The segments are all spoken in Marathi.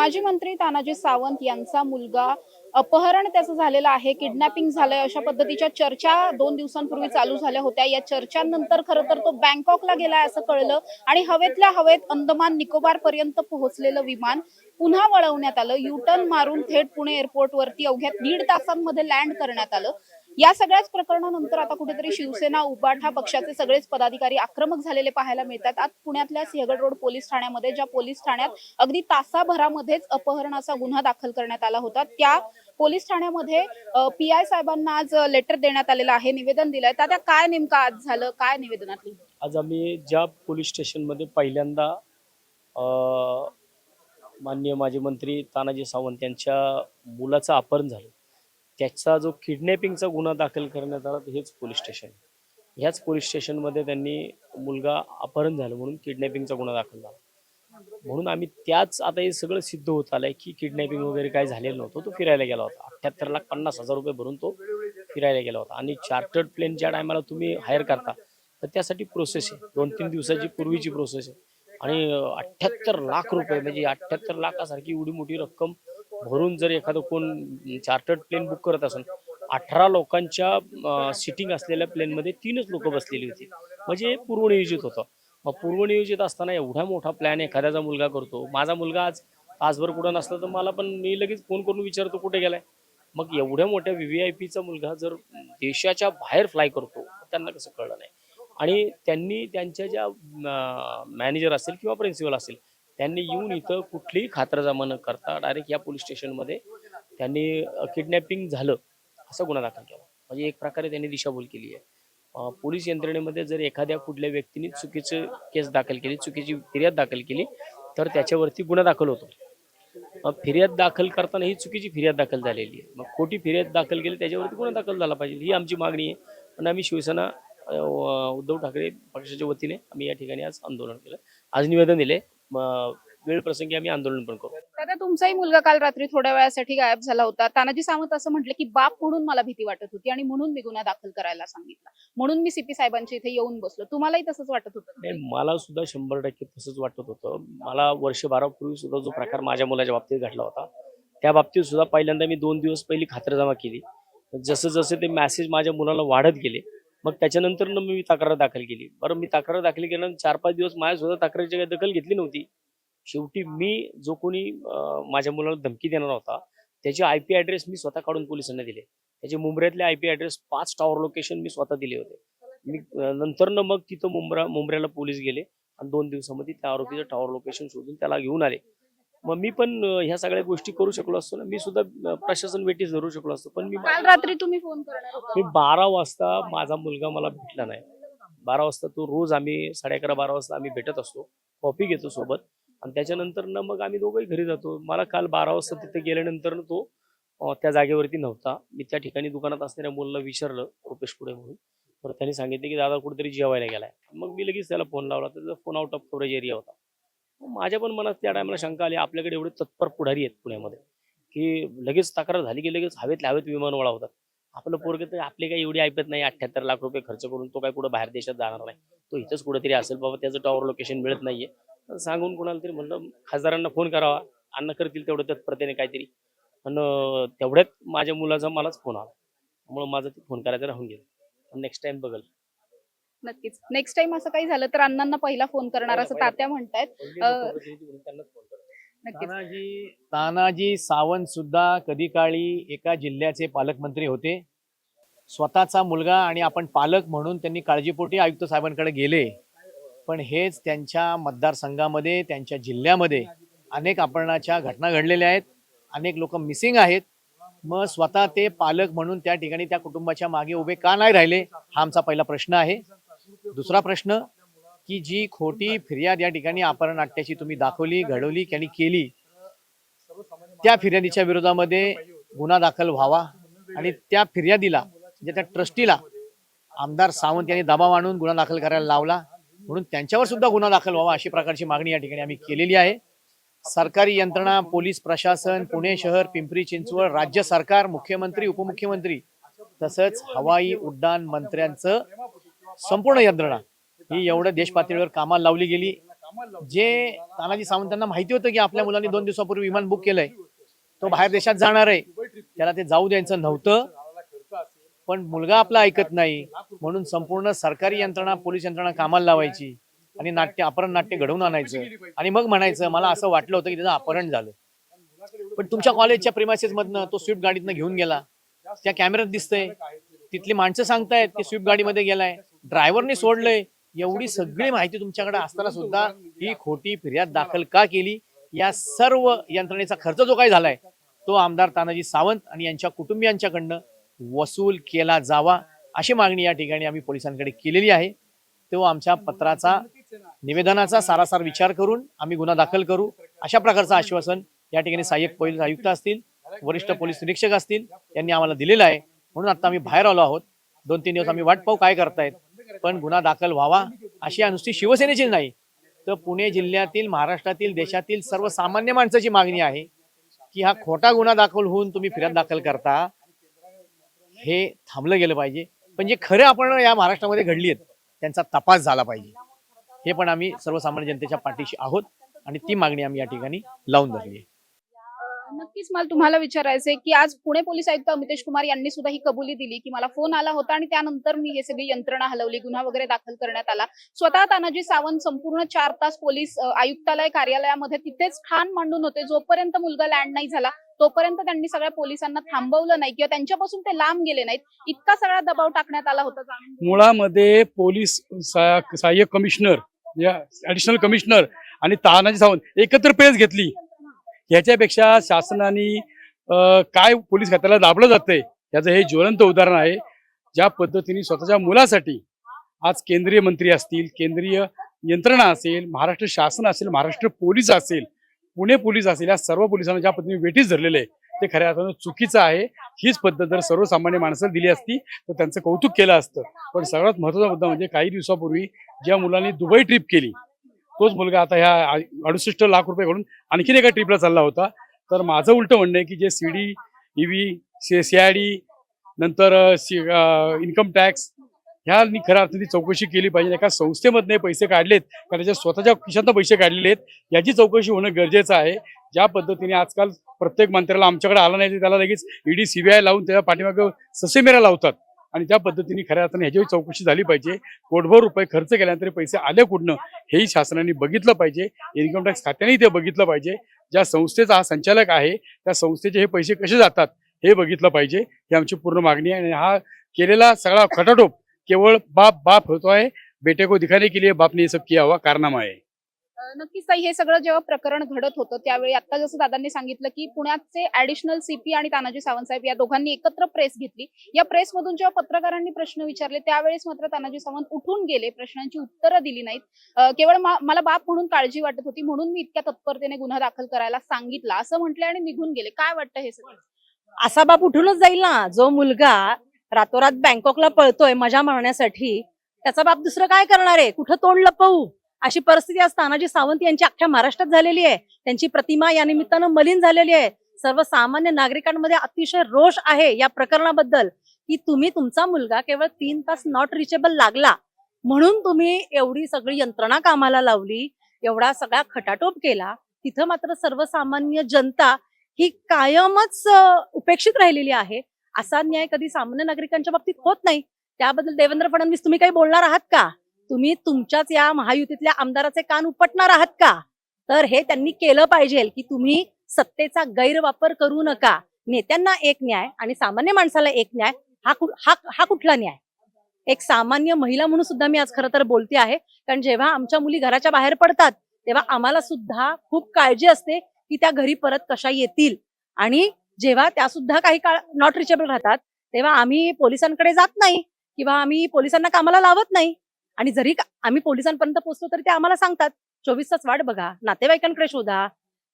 माजी मंत्री तानाजी सावंत यांचा मुलगा अपहरण त्याचं झालेलं आहे किडनॅपिंग झालंय अशा पद्धतीच्या चर्चा दोन दिवसांपूर्वी चालू झाल्या होत्या. या चर्चांनंतर खरं तर तो बँकॉकला गेलाय असं कळलं आणि हवेतल्या हवेत अंदमान निकोबार पर्यंत पोहोचलेलं विमान पुन्हा वळवण्यात आलं. युटर्न मारून थेट पुणे एअरपोर्टवरती अवघ्या दीड तासांमध्ये लँड करण्यात आलं. या सगळ्याच प्रकरणानंतर आता कुठेतरी शिवसेना उबाठा पक्षाचे सगळेच पदाधिकारी आक्रमक झालेले पाहायला मिळतात. आज पुण्यातल्या सिंहगड रोड पोलीस ठाण्यामध्ये ज्या पोलीस ठाण्यात अगदी तासाभरामध्येच अपहरणाचा गुन्हा दाखल करण्यात आला होता त्या पोलीस ठाण्यामध्ये पी आय साहेबांना आज लेटर देण्यात आलेलं आहे निवेदन दिलंय. त्या काय नेमकं आज झालं? काय निवेदनात आज आम्ही ज्या पोलीस स्टेशनमध्ये पहिल्यांदा अ, माननीय माजी मंत्री तानाजी सावंत यांच्या मुलाचं अपहरण झालं. त्याचा जो किडनॅपिंगचा गुन्हा दाखल करण्यात आला तर हेच पोलीस स्टेशन ह्याच पोलीस स्टेशनमध्ये त्यांनी मुलगा अपहरण झालं म्हणून किडनॅपिंगचा गुन्हा दाखल झाला. म्हणून आम्ही त्याच आता हे सगळं सिद्ध होत आलंय की किडनॅपिंग वगैरे काय झालेलं नव्हतं तो फिरायला गेला होता. अठ्ठ्याहत्तर लाख पन्नास हजार रुपये भरून तो फिरायला गेला होता. आणि चार्टर्ड प्लेन ज्या टायमाला तुम्ही हायर करता तर त्यासाठी प्रोसेस आहे. दोन तीन दिवसाची पूर्वीची प्रोसेस आहे. आणि अठ्ठ्याहत्तर लाख रुपये म्हणजे अठ्ठ्याहत्तर लाखासारखी एवढी मोठी रक्कम भरून जर एखादं कोण चार्टर्ड प्लेन बुक करत असेल अठरा लोकांच्या सिटिंग असलेल्या प्लेनमध्ये तीनच लोक बसलेली होती. म्हणजे पूर्वनियोजित होतं. मग पूर्वनियोजित असताना एवढा मोठा प्लॅन एखाद्याचा मुलगा करतो. माझा मुलगा आज तासभर कुठं नसला तर मला पण मी लगेच फोन करून विचारतो कुठे गेलाय. मग एवढ्या मोठ्या व्ही आय पीचा मुलगा जर देशाच्या बाहेर फ्लाय करतो त्यांना कसं कळलं नाही. आणि त्यांनी त्यांच्या ज्या मॅनेजर असेल किंवा प्रिन्सिपल असेल त्यांनी येऊन इथं कुठलीही खात्रजमा न करता डायरेक्ट या पोलीस स्टेशनमध्ये त्यांनी किडनॅपिंग झालं असा गुन्हा दाखल केला. म्हणजे एक प्रकारे त्यांनी दिशाभूल केली आहे. पोलीस यंत्रणेमध्ये जर एखाद्या कुठल्या व्यक्तीने चुकीचं केस दाखल केली चुकीची फिर्याद दाखल केली तर त्याच्यावरती गुन्हा दाखल होतो. मग फिर्याद दाखल करताना ही चुकीची फिर्याद दाखल झालेली आहे. मग खोटी फिर्याद दाखल केली त्याच्यावरती गुन्हा दाखल झाला पाहिजे ही आमची मागणी आहे. आणि आम्ही शिवसेना उद्धव ठाकरे पक्षाच्या वतीने आम्ही या ठिकाणी आज आंदोलन केलं. आज निवेदन दिले वेळ प्रसंगी आम्ही आंदोलन पण करू. दादा तुमचाही मुलगा काल रात्री थोड्या वेळासाठी गायब झाला होता. तानाजी सावंत असं म्हटलं की बाप म्हणून मला भीती वाटत होती आणि म्हणून मी गुन्हा दाखल करायला सांगितला. म्हणून मी सीपी साहेबांच्या इथे येऊन बसलो. तुम्हालाही तसंच वाटत होतं मला सुद्धा शंभर टक्के तसंच वाटत होतं. मला वर्षभरापूर्वी सुद्धा जो प्रकार माझ्या मुलाच्या बाबतीत घडला होता त्या बाबतीत सुद्धा पहिल्यांदा मी दोन दिवस पहिली खातरजमा केली. जसं जसं ते मॅसेज माझ्या मुलाला वाढत गेले मग त्याच्यानंतर मी तक्रार दाखल केली. बरं मी तक्रार दाखल केल्यानंतर चार पाच दिवस माझ्या सुद्धा तक्रारीची काही दखल घेतली नव्हती. शेवटी मी जो कोणी माझ्या मुलाला धमकी देणार होता त्याचे आय पी ॲड्रेस मी स्वतः काढून पोलिसांना दिले. त्याचे मुंबऱ्यातले आय पी ॲड्रेस पाच टॉवर लोकेशन मी स्वतः दिले होते. मी नंतर मग तिथं मुंब्रा मुंबऱ्याला पोलीस गेले आणि दोन दिवसामध्ये त्या आरोपीचं टॉवर लोकेशन शोधून त्याला घेऊन आले. मग मी पण ह्या सगळ्या गोष्टी करू शकलो असतो ना. मी सुद्धा प्रशासन वेटीस धरू शकलो असतो. पण मी काल रात्री तुम्ही फोन करणार मी बारा वाजता माझा मुलगा मला भेटला नाही. बारा वाजता तो रोज आम्ही साडे अकरा बारा वाजता आम्ही भेटत असतो. कॉफी घेतो सोबत. आणि त्याच्यानंतर ना मग आम्ही दोघंही घरी जातो. मला काल बारा वाजता तिथे गेल्यानंतर तो त्या जागेवरती नव्हता. मी त्या ठिकाणी दुकानात असणाऱ्या मुलाला विचारलं रुपेश पुढे म्हणून. तर त्यांनी सांगितलं की दादा कुठेतरी जेवायला गेलाय. मग मी लगेच त्याला फोन लावला. त्याचा phone out of coverage area होता. माझ्या पण मनात त्या टायमाला शंका आली. आपल्याकडे एवढे तत्पर पुढारी आहेत पुण्यामध्ये की लगेच तक्रार झाली की लगेच हवेत हवेत विमान होतात. आपलं पोरग तर आपले काही एवढी ऐकत नाही अठ्ठ्याहत्तर लाख रुपये खर्च करून तो काय कुठं बाहेर देशात जाणार नाही. तो इथंच कुठेतरी असेल बाबा त्याचं टॉवर लोकेशन मिळत नाहीये. सांगून कोणाला तरी म्हणलं खासदारांना फोन करावा. अन्न करतील तेवढं तत्परतेने काहीतरी. पण तेवढ्यात माझ्या मुलाचा मलाच फोन आला. त्यामुळे माझं ते फोन करायचं राहून गेलं. नेक्स्ट टाइम बघल. नक्कीच. नेक्स्ट टाइम असं काही झालं तर अण्णांना पहिला फोन करणार असं तात्या म्हणतायत. अं, नक्कीच. तानाजी तानाजी सावंत सुद्धा कधी काळी एका जिल्ह्याचे पालकमंत्री होते. स्वतःचा मुलगा आणि आपण पालक म्हणून त्यांनी काळजीपोटी आयुक्त साहेबांकडे गेले. पण हेच त्यांच्या मतदारसंघामध्ये त्यांच्या जिल्ह्यामध्ये अनेक अपहरणाच्या घटना घडलेल्या आहेत. अनेक लोक मिसिंग आहेत. मग स्वतः ते पालक म्हणून त्या ठिकाणी त्या कुटुंबाच्या मागे उभे का नाही राहिले हा आमचा पहिला प्रश्न आहे. दुसरा प्रश्न की जी खोटी फिर्याद या ठिकाणी अपहरण नाट्याची तुम्ही दाखवली घडवली आणि केली त्या फिर्यादीच्या विरोधामध्ये गुन्हा दाखल व्हावा आणि त्या फिर्यादीला म्हणजे त्या ट्रस्टीला आमदार सावंत यांनी दबाव आणून गुन्हा दाखल करायला लावला. म्हणून त्यांच्यावर सुद्धा गुन्हा दाखल व्हावा अशी प्रकारची मागणी या ठिकाणी आम्ही केलेली आहे. सरकारी यंत्रणा पोलीस प्रशासन पुणे शहर पिंपरी चिंचवड राज्य सरकार मुख्यमंत्री उपमुख्यमंत्री तसंच हवाई उड्डाण मंत्र्यांचं संपूर्ण यंत्रणा. ही एवढ्या देश पातळीवर कामाला लावली गेली. जे तानाजी सावंतांना माहिती होतं की आपल्या मुलांनी दोन दिवसापूर्वी विमान बुक केलंय तो बाहेर देशात जाणार आहे. त्याला ते जाऊ द्यायचं नव्हतं. पण मुलगा आपला ऐकत नाही. म्हणून संपूर्ण सरकारी यंत्रणा पोलीस यंत्रणा कामाला लावायची आणि नाट्य अपहरण नाट्य घडवून आणायचं. आणि मग म्हणायचं मला असं वाटलं होतं की त्याचं अपहरण झालं. पण तुमच्या कॉलेजच्या प्रिमायसेस मधनं तो स्विफ्ट गाडीतनं घेऊन गेला. त्या कॅमेऱ्यात दिसतंय. तिथली माणसं सांगतायत की स्विफ्ट गाडीमध्ये गेलाय. ड्रायव्हरने सोडलंय एवढी सगळी माहिती तुमच्याकडे असताना सुद्धा ही खोटी फिर्याद दाखल का केली? या सर्व यंत्रणेचा खर्च जो काही झालाय तो आमदार तानाजी सावंत आणि यांच्या कुटुंबियांच्याकडनं वसूल केला जावा अशी मागणी या ठिकाणी आम्ही पोलिसांकडे केलेली आहे. तो आमच्या पत्राचा निवेदनाचा सारासार विचार करून आम्ही गुन्हा दाखल करू. अशा प्रकारचं आश्वासन या ठिकाणी सहाय्यक पोलीस आयुक्त असतील वरिष्ठ पोलीस निरीक्षक असतील यांनी आम्हाला दिलेलं आहे. म्हणून आता आम्ही बाहेर आलो आहोत. दोन तीन दिवस आम्ही वाट पाहू काय करतायत. पण गुन्हा दाखल व्हावा अशी नुसती शिवसेनेची नाही. तर पुणे जिल्ह्यातील महाराष्ट्रातील देशातील सर्वसामान्य माणसाची मागणी आहे की हा खोटा गुन्हा दाखल होऊन तुम्ही फिर्याद दाखल करता हे थांबलं गेलं पाहिजे. पण जे खरं आपण या महाराष्ट्रामध्ये घडली आहेत त्यांचा तपास झाला पाहिजे. हे पण आम्ही सर्वसामान्य जनतेच्या पाठीशी आहोत आणि ती मागणी आम्ही या ठिकाणी लावून धरली आहे. नक्कीच मला तुम्हाला विचारायचंय की आज पुणे पोलीस आयुक्त अमितेश कुमार यांनी सुद्धा ही कबुली दिली की मला फोन आला होता आणि त्यानंतर मी हे सगळी यंत्रणा हलवली गुन्हा वगैरे दाखल करण्यात आला. स्वतः तानाजी सावंत संपूर्ण चार तास पोलीस आयुक्तालय कार्यालयामध्ये तिथेच ठाण मांडून होते. जोपर्यंत मुलगा लँड नाही झाला तोपर्यंत त्यांनी सगळ्या पोलिसांना थांबवलं नाही किंवा त्यांच्यापासून ते लांब गेले नाहीत. इतका सगळा दबाव टाकण्यात आला होता. मुळामध्ये पोलीस सहाय्यक कमिशनर या ऍडिशनल कमिशनर आणि तानाजी सावंत एकत्र पेस घेतली. ह्याच्यापेक्षा शासनाने काय पोलीस खात्याला दाबलं जातंय याचं हे ज्वलंत उदाहरण आहे. ज्या पद्धतीने स्वतःच्या मुलासाठी आज केंद्रीय मंत्री असतील केंद्रीय यंत्रणा असेल महाराष्ट्र शासन असेल महाराष्ट्र पोलीस असेल पुणे पोलीस असेल या सर्व पोलिसांना ज्या पद्धतीने वेठीस धरलेलं आहे ते खऱ्या अर्थानं चुकीचं आहे. हीच पद्धत जर सर्वसामान्य माणसाला दिली असती तर त्यांचं कौतुक केलं असतं. पण सगळ्यात महत्त्वाचा मुद्दा म्हणजे काही दिवसापूर्वी ज्या मुलांनी दुबई ट्रिप केली तोच मुलगा आता ह्या अडुसष्ट लाख रुपये घडून आणखीन एका ट्रिपला चालला होता. तर माझं उलटं म्हणणं आहे की जे C D E V C C I D नंतर इन्कम टॅक्स ह्या खऱ्या अर्थाने चौकशी केली पाहिजे. एका संस्थेमधने पैसे काढलेत का त्याच्या स्वतःच्या खिशातनं पैसे काढलेले आहेत याची चौकशी होणं गरजेचं आहे. ज्या पद्धतीने आजकाल प्रत्येक मंत्र्याला आमच्याकडे आला नाही तर त्याला लगेच ईडी सीबीआय लावून त्याच्या पाठीमागं ससेमेरा लावतात. आणि त्या पद्धतीने खऱ्या अर्थाने ह्याची चौकशी झाली पाहिजे कोटभर रुपये खर्च केल्यानंतर पैसे आले कुठनं हेही शासनाने बघितलं पाहिजे इन्कम टॅक्स खात्यानेही ते बघितलं पाहिजे. ज्या संस्थेचा हा संचालक आहे त्या संस्थेचे हे पैसे कसे जातात हे बघितलं पाहिजे. ही आमची पूर्ण मागणी आहे आणि हा केलेला सगळा खटाटोप केवळ बाप बाप होतोय. बेटे को दिखाने के लिए बाप ने ये सब किया हुआ कारनामा आहे. नक्कीच ताई हे सगळं जेव्हा प्रकरण घडत होतं त्यावेळी आता जसं दादांनी सांगितलं की पुण्याचे ऍडिशनल सीपी आणि तानाजी सावंत साहेब या दोघांनी एकत्र प्रेस घेतली. या प्रेसमधून जेव्हा पत्रकारांनी प्रश्न विचारले त्यावेळेस मात्र तानाजी सावंत उठून गेले प्रश्नांची उत्तरं दिली नाहीत. केवळ मला बाप म्हणून काळजी वाटत होती म्हणून मी इतक्या तत्परतेने गुन्हा दाखल करायला सांगितला असं म्हटलं आणि निघून गेले. काय वाटतं हे सगळं? असा बाप उठूनच जाईल ना जो मुलगा रातोरात बँकॉकला पळतोय मजा मारण्यासाठी त्याचा बाप दुसरं काय करणार आहे? कुठं तोंड लपवू? अशी परिस्थिती आज तानाजी सावंत यांची अख्ख्या महाराष्ट्रात झालेली आहे त्यांची प्रतिमा या निमित्तानं मलिन झालेली आहे. सर्वसामान्य नागरिकांमध्ये अतिशय रोष आहे या प्रकरणाबद्दल की तुम्ही तुमचा मुलगा केवळ तीन तास नॉट रिचेबल लागला. म्हणून तुम्ही एवढी सगळी यंत्रणा कामाला लावली एवढा सगळा खटाटोप केला तिथं मात्र सर्वसामान्य जनता ही कायमच उपेक्षित राहिलेली आहे. असा न्याय कधी सामान्य नागरिकांच्या बाबतीत होत नाही. त्याबद्दल देवेंद्र फडणवीस तुम्ही काही बोलणार आहात का? तुम्ही तुमच्याच या महायुतीतल्या आमदाराचे कान उपटणार आहात का? तर हे त्यांनी केलं पाहिजे की तुम्ही सत्तेचा गैरवापर करू नका. नेत्यांना एक न्याय आणि सामान्य माणसाला एक न्याय हा हा हा कुठला न्याय? एक सामान्य महिला म्हणून सुद्धा मी आज खरं तर बोलते आहे. कारण जेव्हा आमच्या मुली घराच्या बाहेर पडतात तेव्हा आम्हाला सुद्धा खूप काळजी असते की त्या घरी परत कशा येतील. आणि जेव्हा त्या सुद्धा काही काळ नॉट रिचेबल राहतात तेव्हा आम्ही पोलिसांकडे जात नाही किंवा आम्ही पोलिसांना कामाला लावत नाही. आणि जरी आम्ही पोलिसांपर्यंत पोहोचलो तरी ते आम्हाला सांगतात चोवीस तास वाट बघा नातेवाईकांकडे शोधा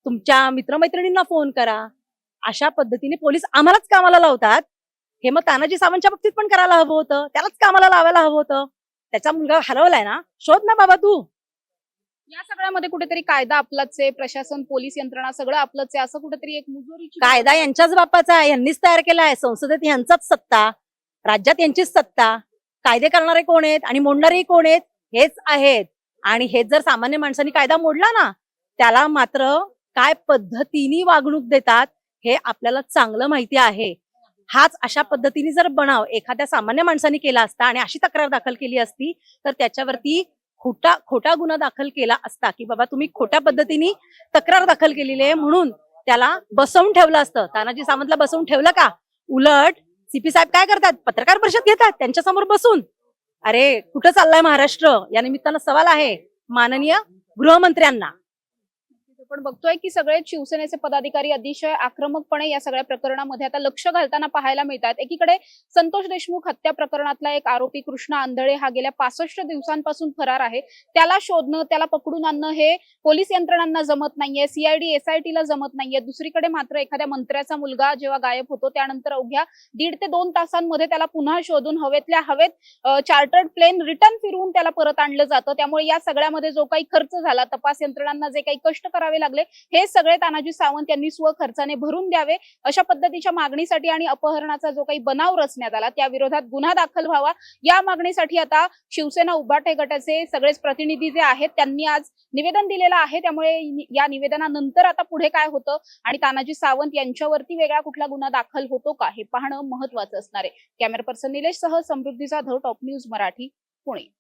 तुमच्या मित्रमैत्रिणींना फोन करा. अशा पद्धतीने पोलीस आम्हालाच कामाला लावतात. हे मग तानाजी सावंतच्या बाबतीत पण करायला हवं होतं त्यालाच कामाला लावायला हवं होतं. त्याचा मुलगा हरवलाय ना शोध ना बाबा तू. या सगळ्यामध्ये कुठेतरी कायदा आपलाच आहे प्रशासन पोलीस यंत्रणा सगळं आपलंच आहे असं कुठेतरी एक मुजोरीची कायदा यांच्याच बापाचा आहे यांनीच तयार केला आहे संसदेत यांचाच सत्ता राज्यात यांचीच सत्ता. कायदे करणारे कोण आहेत आणि मोडणारेही कोण आहेत हेच आहेत. आणि हेच जर सामान्य माणसांनी कायदा मोडला ना त्याला मात्र काय पद्धतीने वागणूक देतात हे आपल्याला चांगलं माहिती आहे. हाच अशा पद्धतीने जर बनाव एखाद्या सामान्य माणसाने केला असता आणि अशी तक्रार दाखल केली असती तर त्याच्यावरती खोटा खोटा गुन्हा दाखल केला असता की बाबा तुम्ही खोट्या पद्धतीने तक्रार दाखल केलेली आहे म्हणून त्याला बसवून ठेवलं असतं. तानाजी सावंतला बसवून ठेवलं का? उलट सीपी साहेब काय करतात? पत्रकार परिषद घेतात त्यांच्यासमोर बसून. अरे कुठं चाललाय महाराष्ट्र? या निमित्तानं सवाल आहे. माननीय गृहमंत्र्यांना. पण बघतोय की सगळे शिवसेनेचे पदाधिकारी अतिशय आक्रमकपणे या सगळ्या प्रकरणामध्ये आता लक्ष घालताना पाहायला मिळतात. एकीकडे संतोष देशमुख हत्या प्रकरणातला एक आरोपी कृष्णा आंधळे हा गेल्या पासष्ट दिवसांपासून फरार आहे. त्याला शोधणं त्याला पकडून आणणं हे पोलीस यंत्रणांना जमत नाहीये सीआयडी एसआयटीला जमत नाहीये. दुसरीकडे मात्र एखाद्या मंत्र्याचा मुलगा जेव्हा गायब होतो त्यानंतर अवघ्या दीड ते दोन तासांमध्ये त्याला पुन्हा शोधून हवेतल्या हवेत चार्टर्ड प्लेन रिटर्न फिरवून त्याला परत आणलं जातं. त्यामुळे या सगळ्यामध्ये जो काही खर्च झाला तपास यंत्रणांना जे काही कष्ट करावे लागले. हे सगळे तानाजी सावंत यांनी स्वखर्चाने भरून द्यावे अशा पद्धतीच्या मागणीसाठी आणि अपहरणाचा जो काही बनाव रचण्यात आला त्या विरोधात गुन्हा दाखल व्हावा. या मागणीसाठी आता शिवसेना उभाटे गटाचे सगळेच प्रतिनिधी जे आहेत त्यांनी आज निवेदन दिलेलं आहे. त्यामुळे या निवेदनानंतर आता पुढे काय होतं? आणि तानाजी सावंत यांच्यावरती वेगळा कुठला गुन्हा दाखल होतो का? हे पाहणं महत्वाचं असणार आहे. कॅमेरा पर्सन निलेश सह समृद्धीचा धव टॉप न्यूज मराठी पुणे.